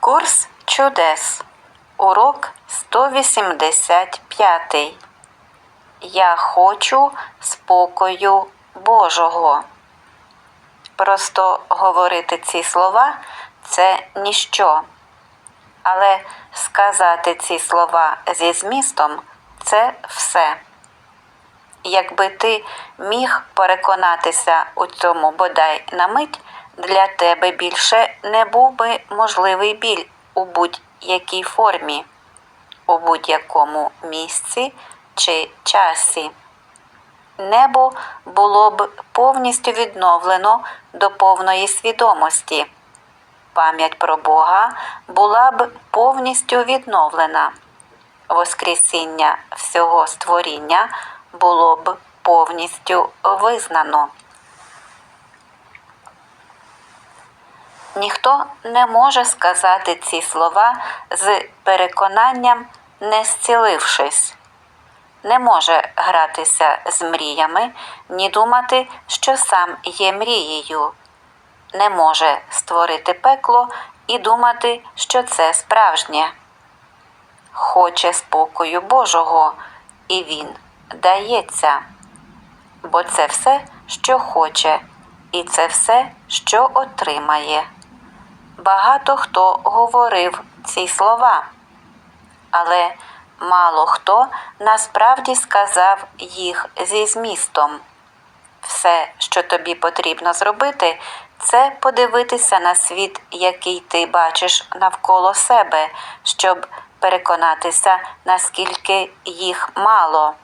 Курс чудес. Урок 185. Я хочу спокою Божого. Просто говорити ці слова це ніщо. Але сказати ці слова зі змістом це все. Якби ти міг переконатися у цьому бодай на мить, для тебе більше не був би можливий біль у будь-якій формі, у будь-якому місці чи часі. Небо було б повністю відновлено до повної свідомості. Пам'ять про Бога була б повністю відновлена. Воскресіння всього створіння було б повністю визнано. Ніхто не може сказати ці слова з переконанням, не зцілившись, не може гратися з мріями, ні думати, що сам є мрією, не може створити пекло і думати, що це справжнє. Хоче спокою Божого, і він дається, бо це все, що хоче, і це все, що отримає. Багато хто говорив ці слова, але мало хто насправді сказав їх зі змістом. Все, що тобі потрібно зробити, це подивитися на світ, який ти бачиш навколо себе, щоб переконатися, наскільки їх мало.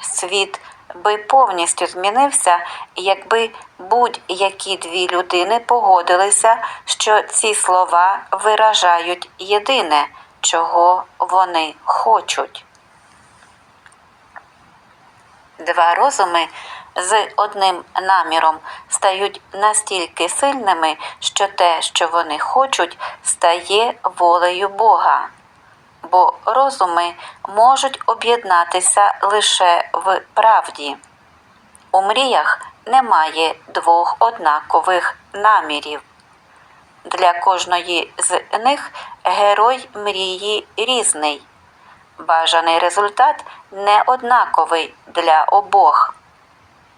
Світ би повністю змінився, якби будь-які дві людини погодилися, що ці слова виражають єдине, чого вони хочуть. Два розуми з одним наміром стають настільки сильними, що те, що вони хочуть, стає волею Бога бо розуми можуть об'єднатися лише в правді. У мріях немає двох однакових намірів. Для кожної з них герой мрії різний. Бажаний результат не однаковий для обох.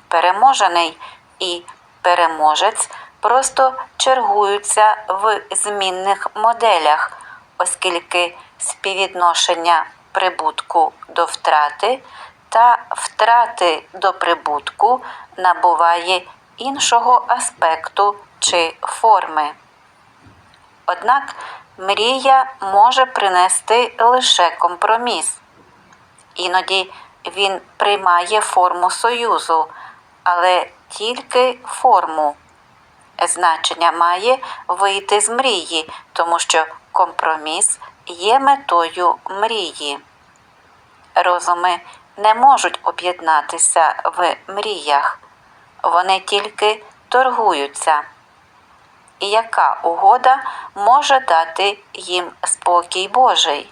Переможений і переможець просто чергуються в змінних моделях, оскільки співвідношення прибутку до втрати та втрати до прибутку набуває іншого аспекту чи форми. Однак мрія може принести лише компроміс. Іноді він приймає форму союзу, але тільки форму. Значення має вийти з мрії, тому що компроміс є метою мрії. Розуми не можуть об'єднатися в мріях, вони тільки торгуються. І яка угода може дати їм спокій Божий?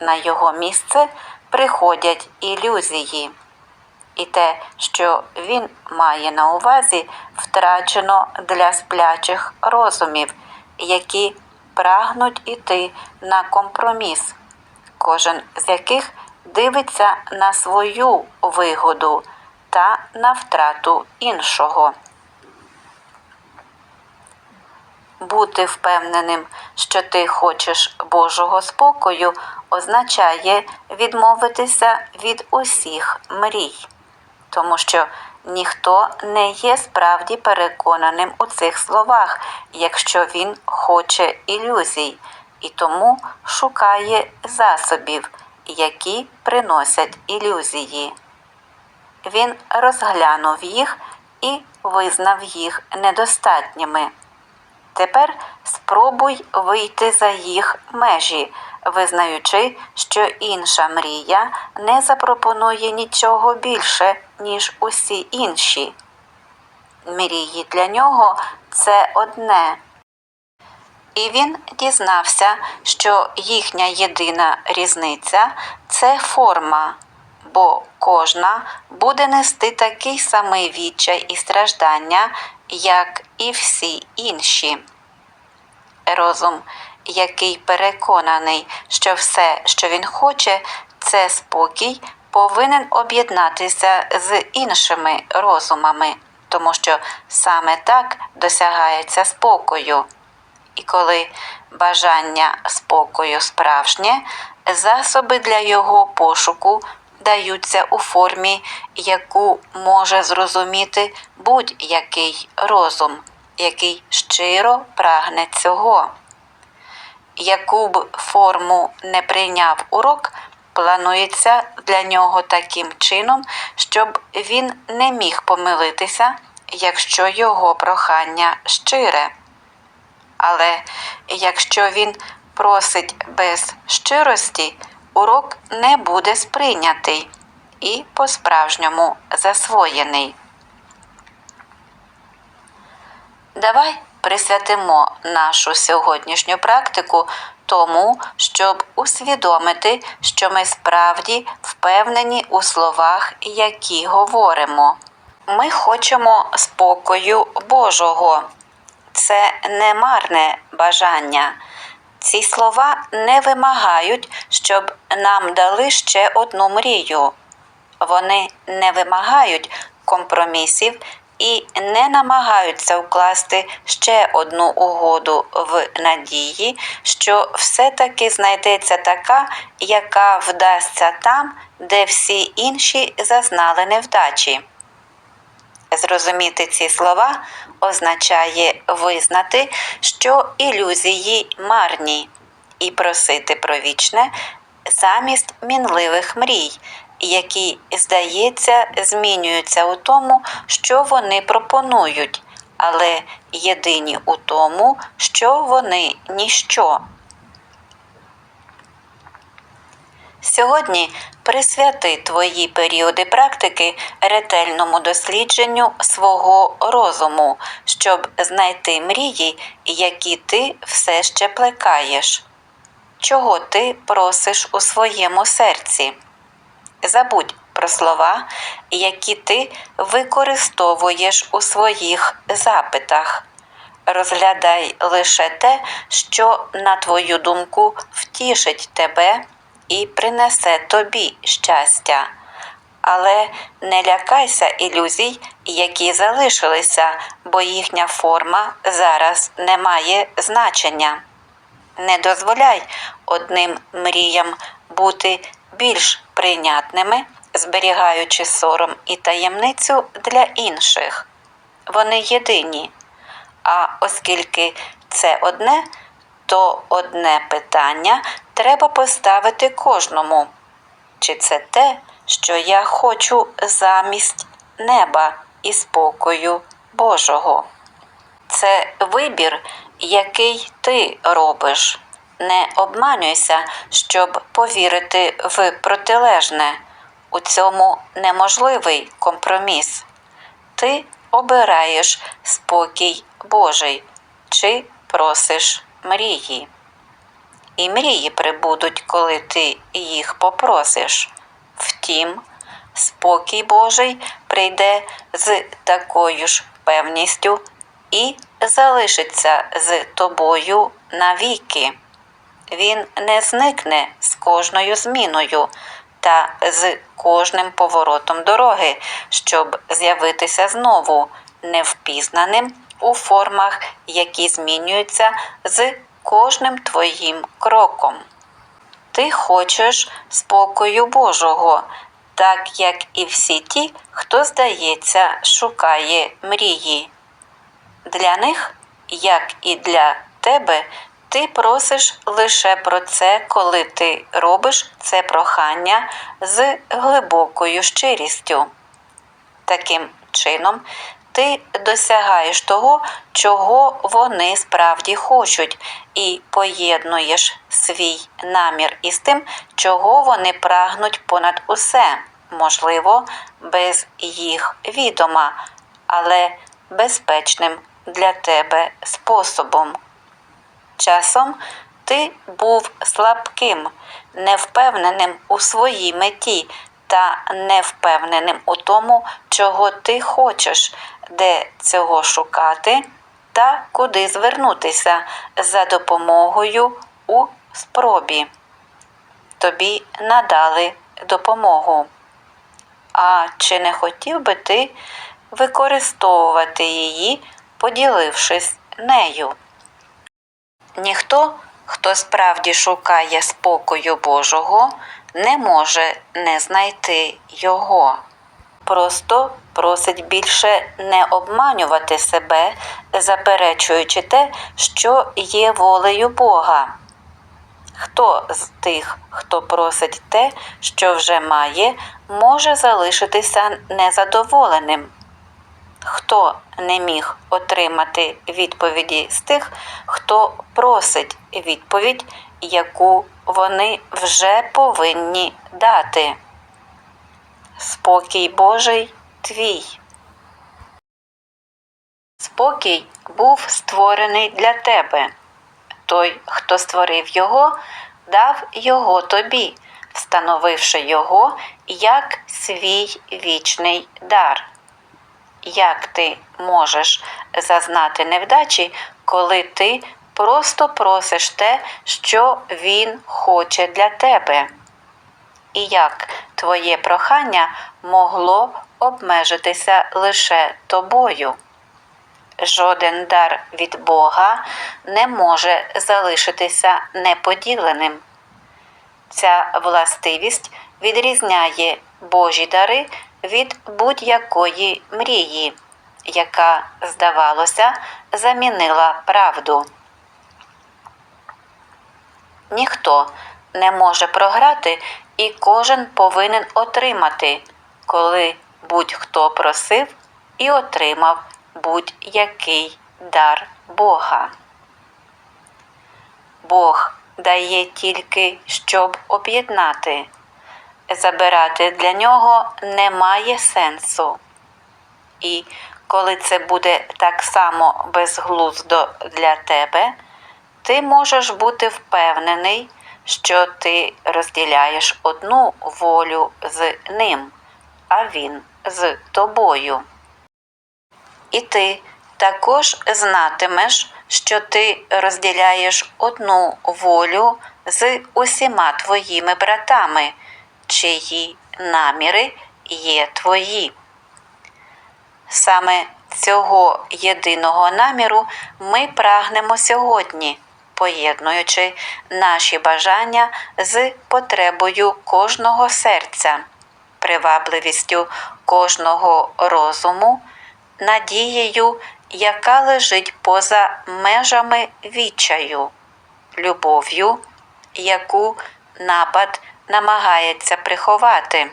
На його місце приходять ілюзії, і те, що він має на увазі, втрачено для сплячих розумів, які прагнуть іти на компроміс, кожен з яких дивиться на свою вигоду та на втрату іншого. Бути впевненим, що ти хочеш Божого спокою, означає відмовитися від усіх мрій, тому що ніхто не є справді переконаним у цих словах, якщо він хоче ілюзій, і тому шукає засобів, які приносять ілюзії. Він розглянув їх і визнав їх недостатніми. Тепер спробуй вийти за їх межі, визнаючи, що інша мрія не запропонує нічого більше, ніж усі інші. Мрії для нього це одне. І він дізнався, що їхня єдина різниця це форма, бо кожна буде нести такий самий відчай і страждання, як і всі інші. розум, який переконаний, що все, що він хоче, це спокій, повинен об'єднатися з іншими розумами, тому що саме так досягається спокою. І коли бажання спокою справжнє, засоби для його пошуку даються у формі, яку може зрозуміти будь-який розум, який щиро прагне цього. Яку б форму не прийняв урок, планується для нього таким чином, щоб він не міг помилитися, якщо його прохання щире. Але якщо він просить без щирості, урок не буде сприйнятий і по-справжньому засвоєний. Давай присвятимо нашу сьогоднішню практику тому, щоб усвідомити, що ми справді впевнені у словах, які говоримо. Ми хочемо спокою Божого. Це не марне бажання. Ці слова не вимагають, щоб нам дали ще одну мрію. Вони не вимагають компромісів і не намагаються вкласти ще одну угоду в надії, що все-таки знайдеться така, яка вдасться там, де всі інші зазнали невдачі. Зрозуміти ці слова означає визнати, що ілюзії марні, і просити про вічне замість мінливих мрій, які, здається, змінюються у тому, що вони пропонують, але єдині у тому, що вони ніщо. Сьогодні присвяти твої періоди практики ретельному дослідженню свого розуму, щоб знайти мрії, які ти все ще плекаєш. Чого ти просиш у своєму серці? Забудь про слова, які ти використовуєш у своїх запитах. Розглядай лише те, що, на твою думку, втішить тебе і принесе тобі щастя. Але не лякайся ілюзій, які залишилися, бо їхня форма зараз не має значення. Не дозволяй одним мріям бути більш прийнятними, зберігаючи сором і таємницю для інших. Вони єдині. А оскільки це одне, то одне питання треба поставити кожному. Чи це те, що я хочу замість неба і спокою Божого? Це вибір, який ти робиш. Не обманюйся, щоб повірити в протилежне. У цьому неможливий компроміс. Ти обираєш спокій Божий чи просиш мрії. І мрії прибудуть, коли ти їх попросиш. Втім, спокій Божий прийде з такою ж певністю і залишиться з тобою навіки. Він не зникне з кожною зміною та з кожним поворотом дороги, щоб з'явитися знову невпізнаним у формах, які змінюються з кожним твоїм кроком. Ти хочеш спокою Божого, так як і всі ті, хто, здається, шукає мрії. Для них, як і для тебе, ти просиш лише про це, коли ти робиш це прохання з глибокою щирістю. Таким чином, ти досягаєш того, чого вони справді хочуть, і поєднуєш свій намір із тим, чого вони прагнуть понад усе, можливо, без їх відома, але безпечним для тебе способом. Часом ти був слабким, невпевненим у своїй меті та невпевненим у тому, чого ти хочеш, де цього шукати та куди звернутися за допомогою у спробі. Тобі надали допомогу. А чи не хотів би ти використовувати її, поділившись нею? Ніхто, хто справді шукає спокою Божого, не може не знайти його. Просто просить більше не обманювати себе, заперечуючи те, що є волею Бога. Хто з тих, хто просить те, що вже має, може залишитися незадоволеним? Хто не міг отримати відповіді з тих, хто просить відповідь, яку вони вже повинні дати? Спокій Божий твій. Спокій був створений для тебе. Той, хто створив його, дав його тобі, встановивши його як свій вічний дар. Як ти можеш зазнати невдачі, коли ти просто просиш те, що він хоче для тебе? І як твоє прохання могло обмежитися лише тобою? Жоден дар від Бога не може залишитися неподіленим. Ця властивість відрізняє Божі дари від будь-якої мрії, яка, здавалося, замінила правду. Ніхто не може програти, і кожен повинен отримати, коли будь-хто просив і отримав будь-який дар Бога. Бог дає тільки, щоб об'єднати. Забирати для нього немає сенсу. І коли це буде так само безглуздо для тебе, ти можеш бути впевнений, що ти розділяєш одну волю з ним, а він з тобою. І ти також знатимеш, що ти розділяєш одну волю з усіма твоїми братами, чиї наміри є твої. Саме цього єдиного наміру ми прагнемо сьогодні, поєднуючи наші бажання з потребою кожного серця, привабливістю кожного розуму, надією, яка лежить поза межами відчаю, любов'ю, яку напад намагається приховати,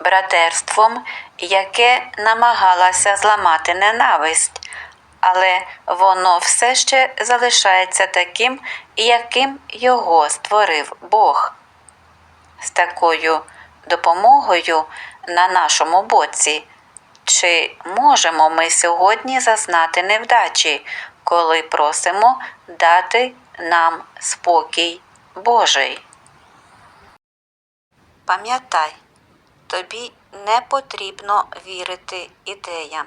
братерством, яке намагалося зламати ненависть, але воно все ще залишається таким, яким його створив Бог. З такою допомогою на нашому боці. Чи можемо ми сьогодні зазнати невдачі, коли просимо дати нам спокій Божий? Пам'ятай, тобі не потрібно вірити ідеям.